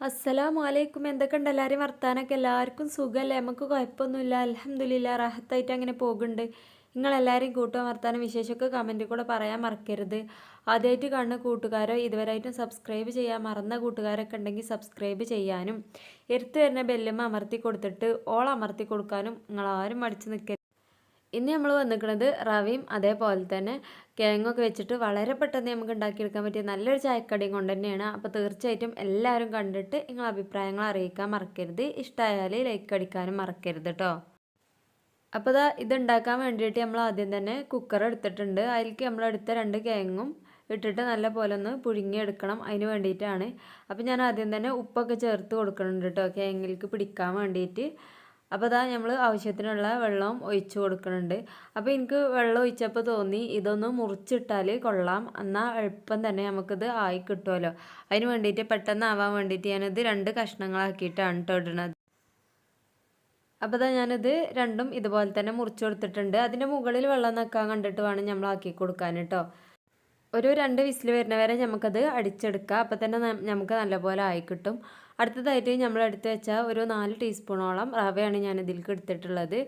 അസ്സലാമു അലൈക്കും എന്തൊക്കെയുണ്ട്? എല്ലാവരും വർത്താനൊക്കെ? എല്ലാവർക്കും സുഖമല്ലേ നമുക്ക് കുഴപ്പമൊന്നുമില്ല. അലഹമ്മദില്ല റഹത്തായിട്ട് അങ്ങനെ പോകുന്നുണ്ട്. നിങ്ങളെല്ലാവരും കൂട്ടുക വർത്താനം വിശേഷമൊക്കെ കമന്റിൽ കൂടെ പറയാൻ മറക്കരുത്. ആദ്യമായിട്ട് കാണുന്ന കൂട്ടുകാരോ ഇതുവരെയായിട്ടും സബ്സ്ക്രൈബ് ചെയ്യാൻ മറന്ന കൂട്ടുകാരൊക്കെ ഉണ്ടെങ്കിൽ സബ്സ്ക്രൈബ് ചെയ്യാനും എടുത്തു വരുന്ന ബെല്ലുമ്മ അമർത്തി കൊടുത്തിട്ട് ഓൾ അമർത്തി കൊടുക്കാനും നിങ്ങളാരും മടിച്ച് നിൽക്കരുത് ഇന്ന് നമ്മൾ വന്നിരിക്കുന്നത് റവയും അതേപോലെ തന്നെ കിഴങ്ങൊക്കെ വെച്ചിട്ട് വളരെ പെട്ടെന്ന് നമുക്ക് ഉണ്ടാക്കിയെടുക്കാൻ പറ്റിയ നല്ലൊരു ചായക്കടിയും കൊണ്ട് തന്നെയാണ്. അപ്പോൾ തീർച്ചയായിട്ടും എല്ലാവരും കണ്ടിട്ട് നിങ്ങൾ അഭിപ്രായങ്ങൾ അറിയിക്കാൻ മറക്കരുത്. ഇഷ്ടമായാൽ ലൈക്ക് അടിക്കാനും മറക്കരുത് കേട്ടോ അപ്പോൾ ഇതാ ഇത് ഉണ്ടാക്കാൻ വേണ്ടിയിട്ട് നമ്മൾ ആദ്യം തന്നെ കുക്കർ എടുത്തിട്ടുണ്ട്. അതിലേക്ക് നമ്മൾ എടുത്ത രണ്ട് കിഴങ്ങും ഇട്ടിട്ട് നല്ല പോലെ ഒന്ന് പുഴുങ്ങിയെടുക്കണം അതിന് വേണ്ടിയിട്ടാണ്. അപ്പോൾ ഞാൻ ആദ്യം തന്നെ ഉപ്പൊക്കെ ചേർത്ത് കൊടുക്കുന്നുണ്ട് കേട്ടോ കിഴങ്ങിലേക്ക് പിടിക്കാൻ വേണ്ടിയിട്ട്. അപ്പോൾ അതാ നമ്മൾ ആവശ്യത്തിനുള്ള വെള്ളം ഒഴിച്ച് കൊടുക്കുന്നുണ്ട് അപ്പോൾ എനിക്ക് വെള്ളം ഒഴിച്ചപ്പോൾ തോന്നി ഇതൊന്ന് മുറിച്ചിട്ടാൽ കൊള്ളാം. എന്നാൽ എളുപ്പം തന്നെ നമുക്കിത് ആയി കിട്ടുമല്ലോ അതിന് വേണ്ടിയിട്ട് പെട്ടെന്ന് ആവാൻ വേണ്ടിയിട്ട് ഞാനിത് രണ്ട് കഷ്ണങ്ങളാക്കിയിട്ടാണ് കേട്ടോ ഇടുന്നത് അപ്പോൾ ഇതാ ഞാനിത് രണ്ടും ഇതുപോലെ തന്നെ മുറിച്ച് കൊടുത്തിട്ടുണ്ട്. അതിന്റെ മുകളിൽ വെള്ളം നിൽക്കാൻ കണ്ടിട്ട് വേണം നമ്മൾ ആക്കി കൊടുക്കാൻ കേട്ടോ ഒരു രണ്ട് വിസിൽ വരുന്ന വരെ നമുക്കത് അടിച്ചെടുക്കാം. അപ്പോൾ തന്നെ നമുക്ക് നല്ലപോലെ ആയി കിട്ടും. അടുത്തതായിട്ട് നമ്മൾ എടുത്ത് വെച്ച ഒരു നാല് ടീസ്പൂണോളം റവയാണ് ഞാൻ ഇതിലേക്ക് എടുത്തിട്ടുള്ളത്.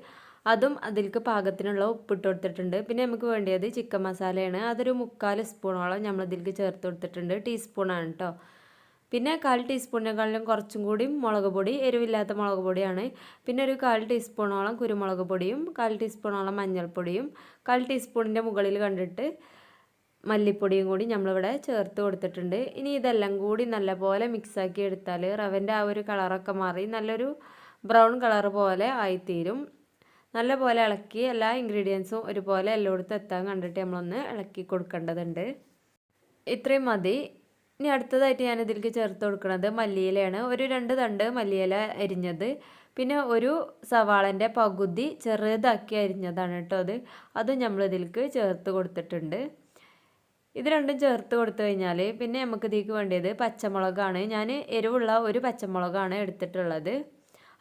അതും അതിലേക്ക് പാകത്തിനുള്ള ഉപ്പിട്ട് കൊടുത്തിട്ടുണ്ട്. പിന്നെ നമുക്ക് വേണ്ടിയത് ചിക്കൻ മസാലയാണ്. അതൊരു മുക്കാൽ സ്പൂണോളം നമ്മൾ ഇതിലേക്ക് ചേർത്ത് കൊടുത്തിട്ടുണ്ട്. ടീസ്പൂണാണ് കേട്ടോ പിന്നെ കാൽ ടീസ്പൂണിനെക്കാളിലും കുറച്ചും കൂടി മുളക് പൊടി എരിവില്ലാത്ത മുളക് പൊടിയാണ്. പിന്നെ ഒരു കാൽ ടീസ്പൂണോളം കുരുമുളക് പൊടിയും കാൽ ടീസ്പൂണോളം മഞ്ഞൾപ്പൊടിയും കാൽ ടീസ്പൂണിന്റെ മുകളിൽ കണ്ടിട്ട് മല്ലിപ്പൊടിയും കൂടി നമ്മളിവിടെ ചേർത്ത് കൊടുത്തിട്ടുണ്ട്. ഇനി ഇതെല്ലാം കൂടി നല്ലപോലെ മിക്സാക്കി എടുത്താൽ റവന്റെ ആ ഒരു കളറൊക്കെ മാറി നല്ലൊരു ബ്രൗൺ കളർ പോലെ ആയിത്തീരും. നല്ലപോലെ ഇളക്കി എല്ലാ ഇൻഗ്രീഡിയൻസും ഒരുപോലെ എല്ലായിടത്തും എത്താൻ കണ്ടിട്ട് നമ്മളൊന്ന് ഇളക്കി കൊടുക്കേണ്ടതുണ്ട്. ഇത്രയും മതി. ഇനി അടുത്തതായിട്ട് ഞാൻ ഇതിലേക്ക് ചേർത്ത് കൊടുക്കുന്നത് മല്ലിയിലയാണ്. ഒരു രണ്ട് തണ്ട് മല്ലിയില അരിഞ്ഞത്. പിന്നെ ഒരു സവാളന്റെ പകുതി ചെറുതാക്കി അരിഞ്ഞതാണ് കേട്ടോ അത്. അതും നമ്മൾ ഇതിലേക്ക് ചേർത്ത് കൊടുത്തിട്ടുണ്ട്. ഇത് രണ്ടും ചേർത്ത് കൊടുത്തു കഴിഞ്ഞാൽ പിന്നെ നമുക്ക് ഇതിലേക്ക് വേണ്ടത് പച്ചമുളകാണ്. ഞാൻ എരിവുള്ള ഒരു പച്ചമുളകാണ് എടുത്തിട്ടുള്ളത്.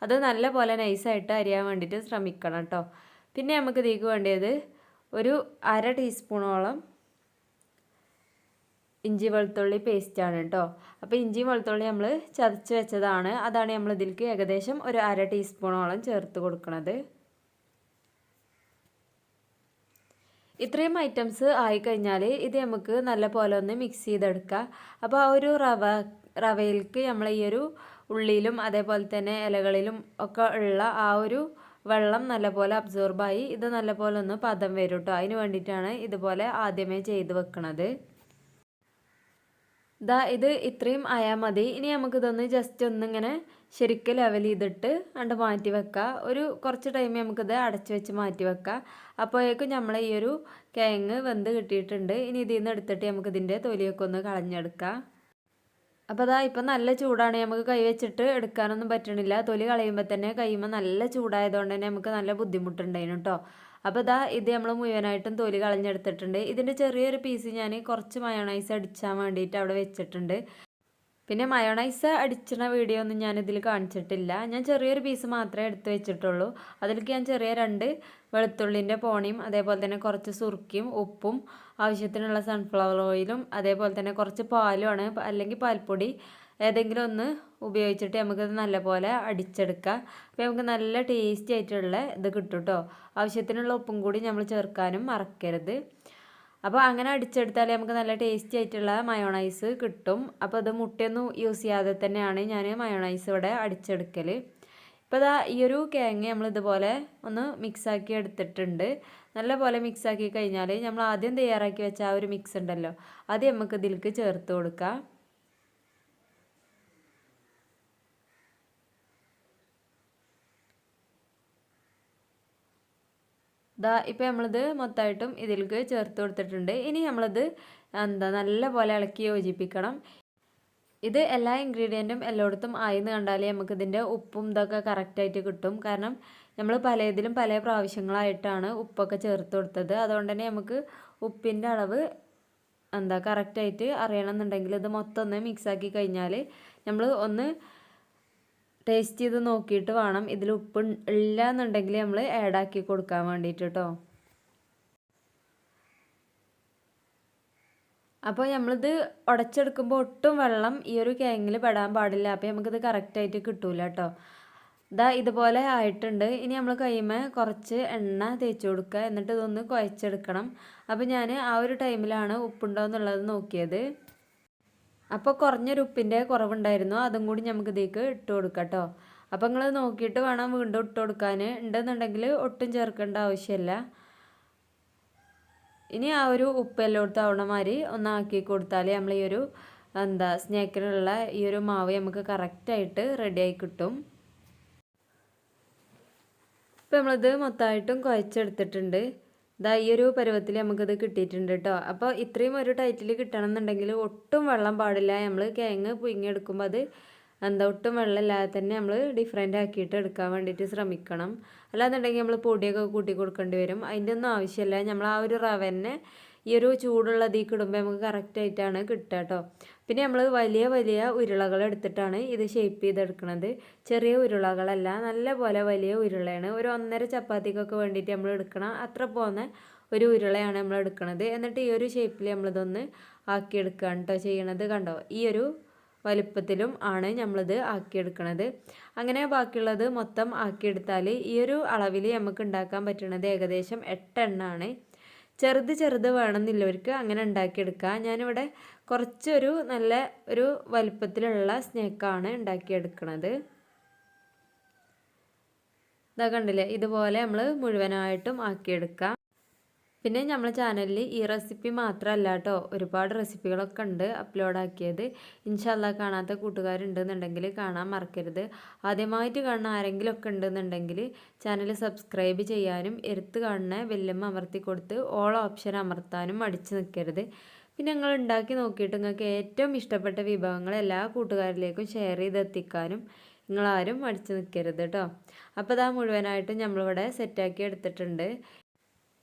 അത് നല്ല പോലെ നൈസായിട്ട് അരിയാൻ വേണ്ടിയിട്ട് ശ്രമിക്കണം കേട്ടോ പിന്നെ നമുക്ക് ഇതിലേക്ക് വേണ്ടത് ഒരു അര ടീസ്പൂണോളം ഇഞ്ചി വെളുത്തുള്ളി പേസ്റ്റാണ് കേട്ടോ അപ്പോൾ ഇഞ്ചി വെളുത്തുള്ളി നമ്മൾ ചതച്ച് വെച്ചതാണ്. അതാണ് നമ്മൾ ഇതിലേക്ക് ഏകദേശം ഒരു അര ടീസ്പൂണോളം ചേർത്ത് കൊടുക്കുന്നത് ഇത്രയും ഐറ്റംസ് ആയിക്കഴിഞ്ഞാൽ ഇത് നമുക്ക് നല്ല പോലെ ഒന്ന് മിക്സ് ചെയ്തെടുക്കുക അപ്പോൾ ഒരു റവ റവയിലേക്ക് നമ്മൾ ഈ ഒരു ഉള്ളിയിലും അതേപോലെ തന്നെ ഇലകളിലും ഒക്കെ ഉള്ള ആ ഒരു വെള്ളം നല്ലപോലെ അബ്സോർബായി ഇത് നല്ലപോലെ ഒന്ന് പദം വരും കേട്ടോ അതിന് വേണ്ടിയിട്ടാണ് ഇതുപോലെ ആദ്യമേ ചെയ്ത് വെക്കണത്. ദാ ഇത് ഇത്രയും ആയാൽ മതി. ഇനി നമുക്കിതൊന്ന് ജസ്റ്റ് ഒന്നിങ്ങനെ ശരിക്കും ലെവൽ ചെയ്തിട്ട് അണ്ട് മാറ്റി വെക്കുക ഒരു കുറച്ച് ടൈം നമുക്കിത് അടച്ച് വെച്ച് മാറ്റി വെക്കുക അപ്പോഴേക്കും നമ്മൾ ഈ ഒരു കിഴങ്ങ് വെന്ത് കിട്ടിയിട്ടുണ്ട്. ഇനി ഇതിൽ നിന്ന് എടുത്തിട്ട് നമുക്കിതിന്റെ തൊലിയൊക്കെ ഒന്ന് കളഞ്ഞെടുക്കാം. അപ്പോൾ അതാ ഇപ്പം നല്ല ചൂടാണ്. നമുക്ക് കൈ വെച്ചിട്ട് എടുക്കാനൊന്നും പറ്റണില്ല. തൊലി കളയുമ്പോൾ തന്നെ കഴിയുമ്പോൾ നല്ല ചൂടായതുകൊണ്ട് തന്നെ നമുക്ക് നല്ല ബുദ്ധിമുട്ടുണ്ടായിരുന്നു കേട്ടോ അപ്പോൾ ഇതാ ഇത് നമ്മൾ മുഴുവനായിട്ടും തൊലി കളഞ്ഞെടുത്തിട്ടുണ്ട്. ഇതിന്റെ ചെറിയൊരു പീസ് ഞാൻ കുറച്ച് മയോണൈസ് അടിച്ചാൻ വേണ്ടിയിട്ട് അവിടെ വെച്ചിട്ടുണ്ട്. പിന്നെ മയോണൈസ് അടിച്ചിരുന്ന വീഡിയോ ഒന്നും ഞാൻ ഇതിൽ കാണിച്ചിട്ടില്ല. ഞാൻ ചെറിയൊരു പീസ് മാത്രമേ എടുത്ത് വെച്ചിട്ടുള്ളൂ. അതിലേക്ക് ഞാൻ ചെറിയ രണ്ട് വെളുത്തുള്ളിന്റെ പോണിയും അതേപോലെ തന്നെ കുറച്ച് സുറുക്കിയും ഉപ്പും ആവശ്യത്തിനുള്ള സൺഫ്ലവർ ഓയിലും അതേപോലെ തന്നെ കുറച്ച് പാലുമാണ്. അല്ലെങ്കിൽ പാൽപ്പൊടി ഏതെങ്കിലും ഒന്ന് ഉപയോഗിച്ചിട്ട് നമുക്കത് നല്ലപോലെ അടിച്ചെടുക്കാം. അപ്പോൾ നമുക്ക് നല്ല ടേസ്റ്റി ആയിട്ടുള്ള ഇത് കിട്ടും കേട്ടോ ആവശ്യത്തിനുള്ള ഉപ്പും കൂടി നമ്മൾ ചേർക്കാനും മറക്കരുത്. അപ്പോൾ അങ്ങനെ അടിച്ചെടുത്താൽ നമുക്ക് നല്ല ടേസ്റ്റി ആയിട്ടുള്ള മയോണൈസ് കിട്ടും. അപ്പോൾ അത് മുട്ടയൊന്നും യൂസ് ചെയ്യാതെ തന്നെയാണ് ഞാൻ മയോണൈസ് ഇവിടെ അടിച്ചെടുക്കൽ ഇപ്പോൾ ഇതാ ഈ ഒരു കേങ്ങ നമ്മൾ ഇതുപോലെ ഒന്ന് മിക്സാക്കി എടുത്തിട്ടുണ്ട്. നല്ല പോലെ മിക്സാക്കി കഴിഞ്ഞാൽ നമ്മൾ ആദ്യം തയ്യാറാക്കി വെച്ച ആ ഒരു മിക്സ് ഉണ്ടല്ലോ അത് നമുക്ക് ഇതിലേക്ക് ചേർത്ത് കൊടുക്കാം. ദാ ഇപ്പം നമ്മളിത് മൊത്തമായിട്ടും ഇതിലേക്ക് ചേർത്ത് കൊടുത്തിട്ടുണ്ട്. ഇനി നമ്മളിത് എന്താ നല്ലപോലെ ഇളക്കി യോജിപ്പിക്കണം. ഇത് എല്ലാ ഇൻഗ്രീഡിയന്റും എല്ലായിടത്തും ആയിന്ന് കണ്ടാലേ നമുക്കിതിന്റെ ഉപ്പും ഇതൊക്കെ കറക്റ്റായിട്ട് കിട്ടും. കാരണം നമ്മൾ പല ഇതിലും പല പ്രാവശ്യങ്ങളായിട്ടാണ് ഉപ്പൊക്കെ ചേർത്ത് കൊടുത്തത്. അതുകൊണ്ട് തന്നെ നമുക്ക് ഉപ്പിന്റെ അളവ് എന്താ കറക്റ്റായിട്ട് അറിയണമെന്നുണ്ടെങ്കിൽ ഇത് മൊത്തം ഒന്ന് മിക്സാക്കി കഴിഞ്ഞാൽ നമ്മൾ ഒന്ന് ടേസ്റ്റ് ചെയ്ത് നോക്കിയിട്ട് വേണം. ഇതിൽ ഉപ്പ് ഇല്ല എന്നുണ്ടെങ്കിൽ നമ്മൾ ആഡാക്കി കൊടുക്കാൻ വേണ്ടിയിട്ട് കേട്ടോ അപ്പോൾ നമ്മളിത് ഉടച്ചെടുക്കുമ്പോൾ ഒട്ടും വെള്ളം ഈ ഒരു കേങ്ങിൽ പെടാൻ പാടില്ല. അപ്പോൾ നമുക്കിത് കറക്റ്റായിട്ട് കിട്ടൂല കേട്ടോ ഇതാ ഇതുപോലെ ആയിട്ടുണ്ട്. ഇനി നമ്മൾ കൈമേ കുറച്ച് എണ്ണ തേച്ച് കൊടുക്കുക എന്നിട്ട് ഇതൊന്ന് കുഴച്ചെടുക്കണം. അപ്പോൾ ഞാൻ ആ ഒരു ടൈമിലാണ് ഉപ്പുണ്ടോ എന്നുള്ളത് നോക്കിയത്. അപ്പോൾ കുറഞ്ഞൊരു ഉപ്പിന്റെ കുറവുണ്ടായിരുന്നു. അതും കൂടി നമുക്ക് ഇതിലേക്ക് ഇട്ട് കൊടുക്കാം കേട്ടോ അപ്പോൾ നിങ്ങൾ നോക്കിയിട്ട് വേണം വീണ്ടും ഇട്ട് കൊടുക്കാൻ ഉണ്ടെന്നുണ്ടെങ്കിൽ ഒട്ടും ചേർക്കേണ്ട ആവശ്യമില്ല. ഇനി ആ ഒരു ഉപ്പ് എല്ലായിടത്തും ആവണ മാതിരി ഒന്നാക്കി കൊടുത്താൽ നമ്മൾ ഈ ഒരു എന്താ സ്നേക്കിനുള്ള ഈ ഒരു മാവ് നമുക്ക് കറക്റ്റായിട്ട് റെഡിയായി കിട്ടും. ഇപ്പം നമ്മളിത് മൊത്തമായിട്ടും കുഴച്ചെടുത്തിട്ടുണ്ട്. ഇതാ ഈ ഒരു പരുവത്തിൽ നമുക്കിത് കിട്ടിയിട്ടുണ്ട് കേട്ടോ അപ്പോൾ ഇത്രയും ഒരു ടൈറ്റിൽ കിട്ടണമെന്നുണ്ടെങ്കിൽ ഒട്ടും വെള്ളം പാടില്ല. നമ്മൾ കിഴങ്ങ് പുഴുങ്ങിയെടുക്കുമ്പോൾ അത് എന്താ ഒട്ടും വെള്ളമില്ലാതെ തന്നെ നമ്മൾ ഡിഫറെന്റ് ആക്കിയിട്ട് എടുക്കാൻ വേണ്ടിയിട്ട് ശ്രമിക്കണം. അല്ലാന്നുണ്ടെങ്കിൽ നമ്മൾ പൊടിയൊക്കെ കൂട്ടി കൊടുക്കേണ്ടി വരും. അതിന്റെ ഒന്നും ആവശ്യമില്ല. നമ്മൾ ആ ഒരു റവനെ ഈ ഒരു ചൂടുള്ള ഇതിൽ ഇടുമ്പോൾ നമുക്ക് കറക്റ്റായിട്ടാണ് കിട്ടുക കേട്ടോ പിന്നെ നമ്മൾ വലിയ വലിയ ഉരുളകൾ എടുത്തിട്ടാണ് ഇത് ഷേപ്പ് ചെയ്തെടുക്കുന്നത് ചെറിയ ഉരുളകളല്ല നല്ല പോലെ വലിയ ഉരുളയാണ്. ഒരു ഒന്നര ചപ്പാത്തിക്കൊക്കെ വേണ്ടിയിട്ട് നമ്മൾ എടുക്കണം അത്ര പോകുന്ന ഒരു ഉരുളയാണ് നമ്മൾ എടുക്കുന്നത് എന്നിട്ട് ഈ ഒരു ഷേപ്പിൽ നമ്മളിതൊന്ന് ആക്കിയെടുക്കുകയാണ് കേട്ടോ ചെയ്യണത് കണ്ടോ? ഈ ഒരു വലുപ്പത്തിലും ആണ് നമ്മളിത് ആക്കിയെടുക്കുന്നത് അങ്ങനെ ബാക്കിയുള്ളത് മൊത്തം ആക്കിയെടുത്താൽ ഈ ഒരു അളവിൽ നമുക്ക് ഉണ്ടാക്കാൻ പറ്റുന്നത് ഏകദേശം എട്ടെണ്ണമാണ് ചെറുത് ചെറുത് വേണമെന്നില്ലവർക്ക് അങ്ങനെ ഉണ്ടാക്കിയെടുക്കുക ഞാനിവിടെ കുറച്ചൊരു നല്ല ഒരു വലുപ്പത്തിലുള്ള സ്നേക്കാണ് ഉണ്ടാക്കിയെടുക്കുന്നത് ഇതാ കണ്ടില്ലേ? ഇതുപോലെ നമ്മൾ മുഴുവനായിട്ടും ആക്കിയെടുക്കുക പിന്നെ നമ്മുടെ ചാനലിൽ ഈ റെസിപ്പി മാത്രമല്ല കേട്ടോ ഒരുപാട് റെസിപ്പികളൊക്കെ ഉണ്ട് അപ്ലോഡാക്കിയത് ഇൻഷല്ല കാണാത്ത കൂട്ടുകാരുണ്ടെന്നുണ്ടെങ്കിൽ കാണാൻ മറക്കരുത്. ആദ്യമായിട്ട് കാണുന്ന ആരെങ്കിലും ഒക്കെ ഉണ്ടെന്നുണ്ടെങ്കിൽ ചാനൽ സബ്സ്ക്രൈബ് ചെയ്യാനും എടുത്ത് കാണുന്ന വെല്ലമ്മ അമർത്തി കൊടുത്ത് ഓൾ ഓപ്ഷൻ അമർത്താനും അടിച്ചു നിൽക്കരുത് പിന്നെ ഞങ്ങൾ ഉണ്ടാക്കി നോക്കിയിട്ട് നിങ്ങൾക്ക് ഏറ്റവും ഇഷ്ടപ്പെട്ട വിഭവങ്ങൾ എല്ലാ കൂട്ടുകാരിലേക്കും ഷെയർ ചെയ്തെത്തിക്കാനും നിങ്ങളാരും അടിച്ചു നിൽക്കരുത് കേട്ടോ അപ്പോൾ ഇതാ മുഴുവനായിട്ടും നമ്മളിവിടെ സെറ്റാക്കി എടുത്തിട്ടുണ്ട്.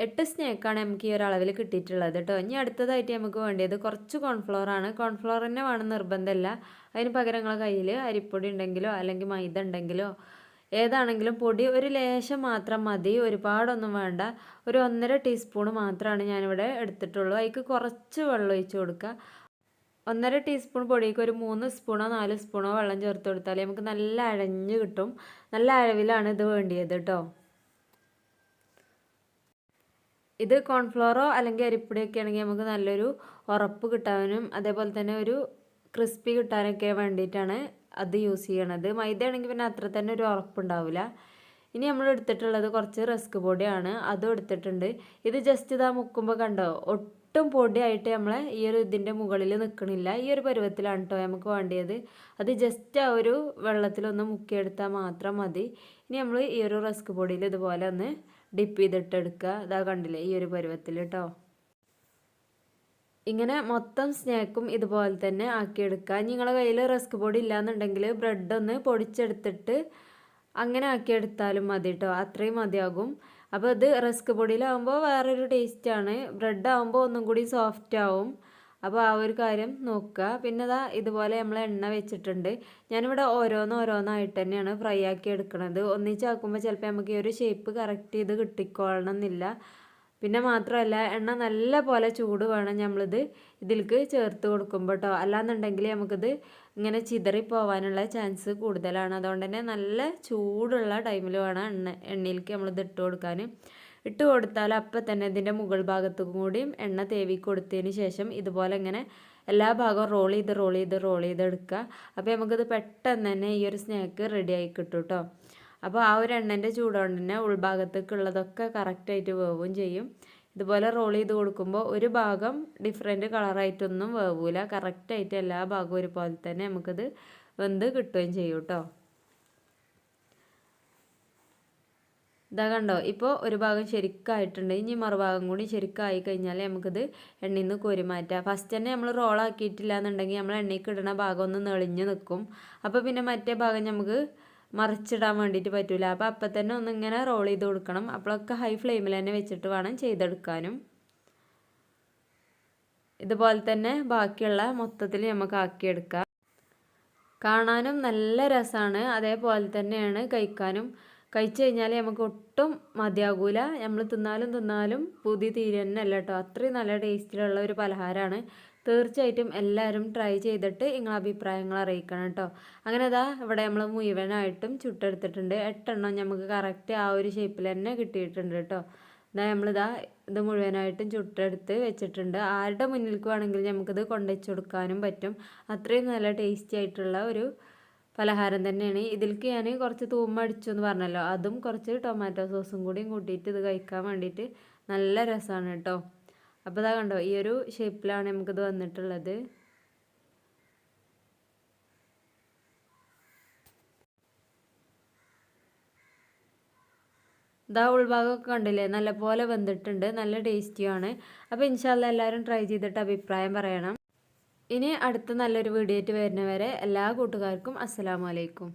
എട്ട് സ്നേക്കാണ് നമുക്ക് ഈ ഒരു അളവിൽ കിട്ടിയിട്ടുള്ളത് കേട്ടോ ഇനി അടുത്തതായിട്ട് നമുക്ക് വേണ്ടിയത് കുറച്ച് കോൺഫ്ലോർ ആണ്. കോൺഫ്ലോർ തന്നെ വേണം നിർബന്ധമില്ല അതിന് പകരം നിങ്ങളെ കയ്യിൽ അരിപ്പൊടി ഉണ്ടെങ്കിലോ അല്ലെങ്കിൽ മൈദ ഉണ്ടെങ്കിലോ ഏതാണെങ്കിലും പൊടി ഒരു ലേശം മാത്രം മതി. ഒരുപാടൊന്നും വേണ്ട. ഒരു ഒന്നര ടീസ്പൂൺ മാത്രമാണ് ഞാനിവിടെ എടുത്തിട്ടുള്ളൂ. അതിക്ക് കുറച്ച് വെള്ളം ഒഴിച്ച് കൊടുക്കുക ഒന്നര ടീസ്പൂൺ പൊടിക്ക് ഒരു മൂന്ന് സ്പൂണോ നാല് സ്പൂണോ വെള്ളം ചേർത്ത് കൊടുത്താൽ നമുക്ക് നല്ല അഴഞ്ഞ് കിട്ടും. നല്ല അഴവിലാണ് ഇത് വേണ്ടിയത് കേട്ടോ ഇത് കോൺഫ്ലോറോ അല്ലെങ്കിൽ അരിപ്പൊടിയൊക്കെ ആണെങ്കിൽ നമുക്ക് നല്ലൊരു ഉറപ്പ് കിട്ടാനും അതേപോലെ തന്നെ ഒരു ക്രിസ്പി കിട്ടാനൊക്കെ വേണ്ടിയിട്ടാണ് അത് യൂസ് ചെയ്യണത്. മൈദ ആണെങ്കിൽ പിന്നെ അത്ര തന്നെ ഒരു ഉറപ്പുണ്ടാവില്ല. ഇനി നമ്മൾ എടുത്തിട്ടുള്ളത് കുറച്ച് റസ്ക് പൊടിയാണ്. അതും എടുത്തിട്ടുണ്ട്. ഇത് ജസ്റ്റ് ഇതാ മുക്കുമ്പോൾ കണ്ടോ? ഒട്ടും പൊടിയായിട്ട് നമ്മളെ ഈ ഒരു ഇതിന്റെ മുകളിൽ നിൽക്കണില്ല. ഈ ഒരു പരുവത്തിലാണ് കേട്ടോ നമുക്ക് വേണ്ടിയത്. അത് ജസ്റ്റ് ആ ഒരു വെള്ളത്തിലൊന്ന് മുക്കിയെടുത്താൽ മാത്രം മതി. ഇനി നമ്മൾ ഈ ഒരു റസ്ക് പൊടിയിൽ ഇതുപോലെ ഒന്ന് ഡിപ്പ് ചെയ്തിട്ടെടുക്കുക. ഇതാ കണ്ടില്ലേ ഈ ഒരു പരുവത്തിൽ കേട്ടോ ഇങ്ങനെ മൊത്തം സ്നാക്കും ഇതുപോലെ തന്നെ ആക്കിയെടുക്കുക. നിങ്ങളുടെ കയ്യിൽ റസ്ക് പൊടി ഇല്ലാന്നുണ്ടെങ്കിൽ ബ്രെഡ് ഒന്ന് പൊടിച്ചെടുത്തിട്ട് അങ്ങനെ ആക്കിയെടുത്താലും മതി കേട്ടോ അത്രയും മതിയാകും. അപ്പോൾ ഇത് റസ്ക് പൊടിയിലാവുമ്പോൾ വേറൊരു ടേസ്റ്റാണ് ബ്രെഡ് ആകുമ്പോൾ ഒന്നും കൂടി സോഫ്റ്റ് ആവും. അപ്പോൾ ആ ഒരു കാര്യം നോക്കുക. പിന്നെ ഇതാ ഇതുപോലെ നമ്മൾ എണ്ണ വെച്ചിട്ടുണ്ട്. ഞാനിവിടെ ഓരോന്ന് ഓരോന്നായിട്ട് തന്നെയാണ് ഫ്രൈ ആക്കി എടുക്കുന്നത് ഒന്നിച്ചാക്കുമ്പോൾ ചിലപ്പോൾ നമുക്ക് ഈ ഒരു ഷേപ്പ് കറക്റ്റ് ചെയ്ത് കിട്ടിക്കോളണം എന്നില്ല പിന്നെ മാത്രമല്ല എണ്ണ നല്ല പോലെ ചൂട് വേണം നമ്മളിത് ഇതിലേക്ക് ചേർത്ത് കൊടുക്കുമ്പോൾ കേട്ടോ അല്ലാന്നുണ്ടെങ്കിൽ നമുക്കിത് ഇങ്ങനെ ചിതറി പോകാനുള്ള ചാൻസ് കൂടുതലാണ്. അതുകൊണ്ട് തന്നെ നല്ല ചൂടുള്ള ടൈമിൽ വേണം എണ്ണ എണ്ണയിലേക്ക് നമ്മളിത് ഇട്ട് കൊടുക്കാൻ ഇട്ട് കൊടുത്താൽ അപ്പം തന്നെ ഇതിന്റെ മുകൾ ഭാഗത്തും കൂടിയും എണ്ണ തേവി കൊടുത്തതിന് ശേഷം ഇതുപോലെ ഇങ്ങനെ എല്ലാ ഭാഗവും റോൾ ചെയ്ത് റോൾ ചെയ്ത് റോൾ ചെയ്ത് എടുക്കുക. അപ്പോൾ നമുക്കിത് പെട്ടെന്ന് തന്നെ ഈ ഒരു സ്നാക്ക് റെഡിയായി കിട്ടും കേട്ടോ അപ്പോൾ ആ ഒരു എണ്ണന്റെ ചൂടുകൊണ്ട് തന്നെ ഉൾഭാഗത്തേക്കുള്ളതൊക്കെ കറക്റ്റായിട്ട് വേവും ചെയ്യും. ഇതുപോലെ റോൾ ചെയ്ത് കൊടുക്കുമ്പോൾ ഒരു ഭാഗം ഡിഫറെന്റ് കളറായിട്ടൊന്നും വേവില്ല കറക്റ്റായിട്ട് എല്ലാ ഭാഗവും ഒരുപോലെ തന്നെ നമുക്കിത് വെന്ത് കിട്ടുകയും ചെയ്യും കേട്ടോ ഇതാ കണ്ടോ ഇപ്പോൾ ഒരു ഭാഗം ശരിക്കായിട്ടുണ്ട്. ഇനി മറുഭാഗം കൂടി ശരിക്കായി കഴിഞ്ഞാൽ നമുക്കിത് എണ്ണയിൽ നിന്ന് കോരി മാറ്റാം. ഫസ്റ്റ് തന്നെ നമ്മൾ റോളാക്കിയിട്ടില്ല എന്നുണ്ടെങ്കിൽ നമ്മൾ എണ്ണയ്ക്ക് ഇടുന്ന ഭാഗം ഒന്ന് നെളിഞ്ഞ് നിൽക്കും അപ്പോൾ പിന്നെ മറ്റേ ഭാഗം നമുക്ക് മറിച്ചിടാൻ വേണ്ടിയിട്ട് പറ്റില്ല അപ്പോൾ അപ്പം തന്നെ ഒന്ന് ഇങ്ങനെ റോൾ ചെയ്ത് കൊടുക്കണം. അപ്പോഴൊക്കെ ഹൈ ഫ്ലെയിമിൽ തന്നെ വെച്ചിട്ട് വേണം ചെയ്തെടുക്കാനും. ഇതുപോലെ തന്നെ ബാക്കിയുള്ള മൊത്തത്തിൽ നമുക്ക് ആക്കിയെടുക്കാം. കാണാനും നല്ല രസമാണ് അതേപോലെ തന്നെയാണ് കഴിക്കാനും. കഴിച്ചു കഴിഞ്ഞാൽ നമുക്ക് ഒട്ടും മതിയാകൂല. നമ്മൾ തിന്നാലും തിന്നാലും പുതിയ തീരെ തന്നെ അല്ല കേട്ടോ അത്രയും നല്ല ടേസ്റ്റിലുള്ള ഒരു പലഹാരമാണ് തീർച്ചയായിട്ടും എല്ലാവരും ട്രൈ ചെയ്തിട്ട് നിങ്ങളെ അഭിപ്രായങ്ങൾ അറിയിക്കണം കേട്ടോ അങ്ങനെ അതാ ഇവിടെ നമ്മൾ മുഴുവനായിട്ടും ചുട്ടെടുത്തിട്ടുണ്ട്. എട്ടെണ്ണം നമുക്ക് കറക്റ്റ് ആ ഒരു ഷേപ്പിൽ തന്നെ കിട്ടിയിട്ടുണ്ട് കേട്ടോ എന്നാൽ നമ്മളിതാ ഇത് മുഴുവനായിട്ടും ചുട്ടെടുത്ത് വെച്ചിട്ടുണ്ട്. ആരുടെ മുന്നിലേക്ക് വേണമെങ്കിൽ നമുക്കിത് കൊണ്ടുവച്ച് കൊടുക്കാനും പറ്റും. അത്രയും നല്ല ടേസ്റ്റി ആയിട്ടുള്ള ഒരു പലഹാരം തന്നെയാണ്. ഇതിലേക്ക് ഞാൻ കുറച്ച് തൂമ്മ അടിച്ചു എന്ന് പറഞ്ഞല്ലോ. അതും കുറച്ച് ടൊമാറ്റോ സോസും കൂടിയും കൂട്ടിയിട്ട് ഇത് കഴിക്കാൻ വേണ്ടിയിട്ട് നല്ല രസമാണ് കേട്ടോ അപ്പോൾ ഇതാ കണ്ടോ ഈ ഒരു ഷേപ്പിലാണ് നമുക്കിത് വന്നിട്ടുള്ളത്. ഇതാ ഉൾഭാഗമൊക്കെ കണ്ടില്ലേ? നല്ലപോലെ വെന്തിട്ടുണ്ട്. നല്ല ടേസ്റ്റിയാണ്. അപ്പോൾ ഇൻഷാല്ല എല്ലാവരും ട്രൈ ചെയ്തിട്ട് അഭിപ്രായം പറയണം. ഇനി അടുത്ത നല്ലൊരു വീഡിയോ ആയിട്ട് വരുന്നവരെ എല്ലാ കൂട്ടുകാർക്കും അസ്സലാമു അലൈക്കും.